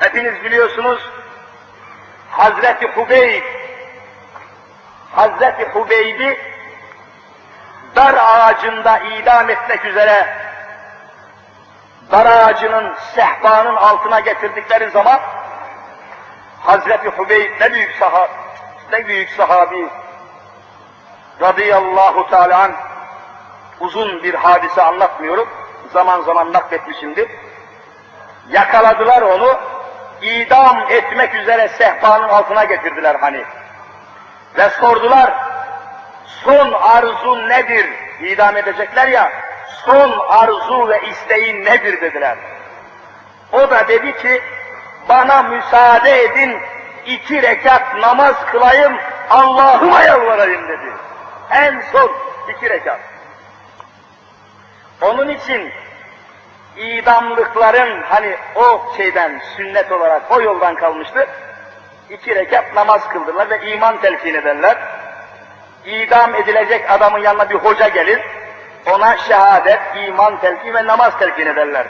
Hepiniz biliyorsunuz Hazreti Hubeyb Hazreti Hubeyb'i dar ağacında idam etmek üzere dar ağacının sehpanın altına getirdikleri zaman Hazreti Hubeyb ne büyük sahabi, ne büyük sahabi radıyallahu teala anh, uzun bir hadise anlatmıyorum. Zaman zaman nakletmişimdir. Yakaladılar onu, idam etmek üzere sehpanın altına getirdiler hani. Ve sordular, son arzun nedir? İdam edecekler ya, son arzu ve isteğin nedir dediler. O da dedi ki, bana müsaade edin, iki rekat namaz kılayım, Allah'ıma yalvarayım dedi. En son iki rekat. Onun için idamlıkların hani o şeyden sünnet olarak o yoldan kalmıştı. İki rekat namaz kıldırırlar ve iman telkin ederler. İdam edilecek adamın yanına bir hoca gelir. Ona şehadet, iman telkin ve namaz telkin ederler.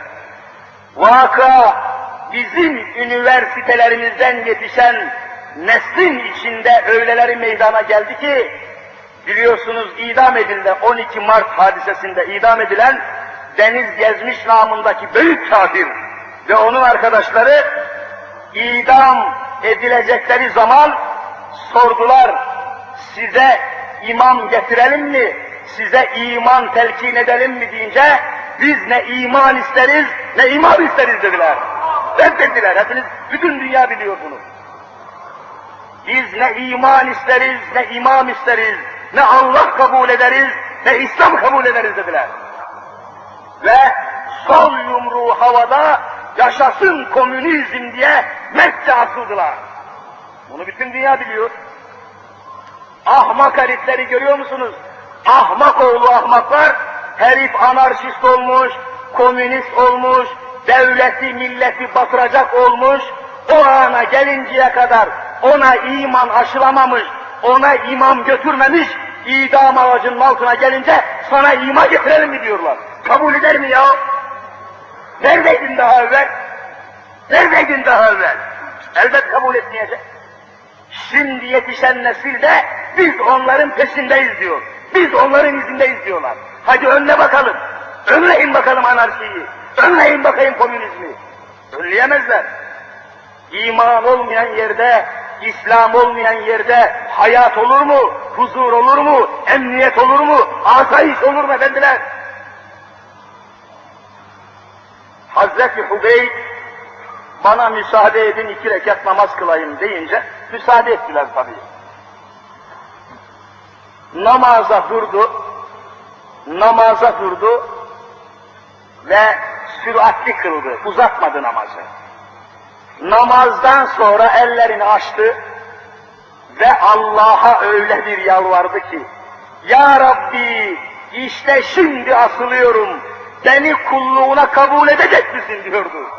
Vaka bizim üniversitelerimizden yetişen neslin içinde öyleleri meydana geldi ki biliyorsunuz idam edildi 12 Mart hadisesinde idam edilen Deniz Gezmiş namındaki büyük kafir ve onun arkadaşları idam edilecekleri zaman sordular size imam getirelim mi, size iman telkin edelim mi deyince biz ne iman isteriz ne imam isteriz dediler. Reddettiler. Hepiniz, bütün dünya biliyor bunu. Biz ne iman isteriz, ne imam isteriz, ne Allah kabul ederiz, ne İslam kabul ederiz dediler. Sol yumruğu havada yaşasın komünizm diye Mekke atıldılar. Bunu bütün dünya biliyor. Ahmak herifleri görüyor musunuz? Ahmak oğlu ahmaklar, herif anarşist olmuş, komünist olmuş, devleti milleti batıracak olmuş, o ana gelinceye kadar ona iman aşılamamış, ona imam götürmemiş, idam ağacının altına gelince sana iman getirelim mi diyorlar. Kabul eder mi ya? Neredeydin daha evvel? Neredeydin daha evvel? Elbet kabul etmeyecek. Şimdi yetişen nesil de biz onların peşindeyiz diyor. Biz onların izindeyiz diyorlar. Hadi önüne bakalım. Önleyin bakalım anarşiyi. Önleyin bakayım komünizmi. Önleyemezler. İman olmayan yerde, İslam olmayan yerde hayat olur mu? Huzur olur mu? Emniyet olur mu? Asayiş olur mu efendiler? Hazreti Hubeyb bana müsaade edin iki rekat namaz kılayım deyince müsaade ettiler tabii. Namaza durdu, namaza durdu ve süratli kıldı, uzatmadı namazı. Namazdan sonra ellerini açtı ve Allah'a öyle bir yalvardı ki, Ya Rabbi işte şimdi asılıyorum, beni kulluğuna kabul edecek misin diyordu.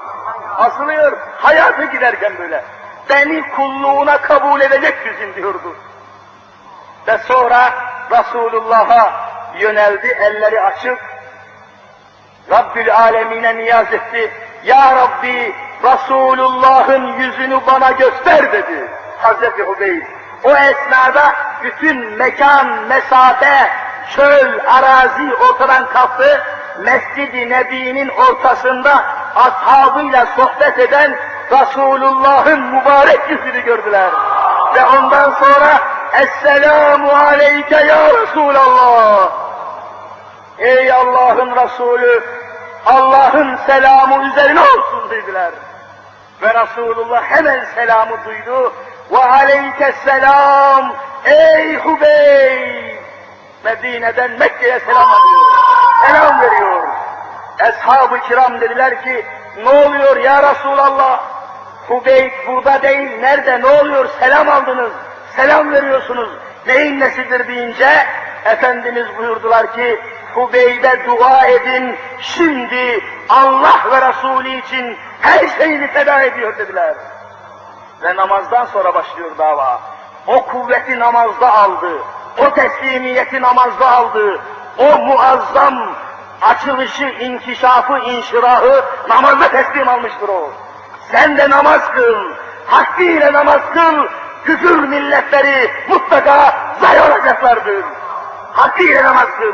Asılıyor, hayatı giderken böyle. Beni kulluğuna kabul edecek misin diyordu. Ve sonra Resulullah'a yöneldi, elleri açık. Rabbül Alemine niyaz etti. Ya Rabbi, Resulullah'ın yüzünü bana göster dedi. Hazreti Hubeyb. O esnada bütün mekan, mesafe, çöl, arazi ortadan kalktı. Mescid-i Nebi'nin ortasında ashabıyla sohbet eden Resulullah'ın mübarek yüzünü gördüler. Ve ondan sonra Esselamu aleyke ya Resulallah. Ey Allah'ın Resulü, Allah'ın selamı üzerine olsun dediler. Ve Resulullah hemen selamı duydu. Ve aleyke selam ey Hubeyb. Medine'den Mekke'ye selam alıyor. Selam veriyor. Eshab-ı kiram dediler ki, ne oluyor ya Resulallah? Hubeyb burada değil, nerede, ne oluyor? Selam aldınız, selam veriyorsunuz. Neyin nesidir deyince, Efendimiz buyurdular ki, Hubeyb'e dua edin, şimdi Allah ve Resulü için her şeyini feda ediyor dediler. Ve namazdan sonra başlıyor dava. O kuvveti namazda aldı, o teslimiyeti namazda aldı, o muazzam açılışı, inkişafı, inşirahı namazda teslim almıştır o. Sen de namaz kıl. Hakkıyla namaz kıl. Küfür milletleri mutlaka zay olacaklardır. Hakkıyla namaz kıl.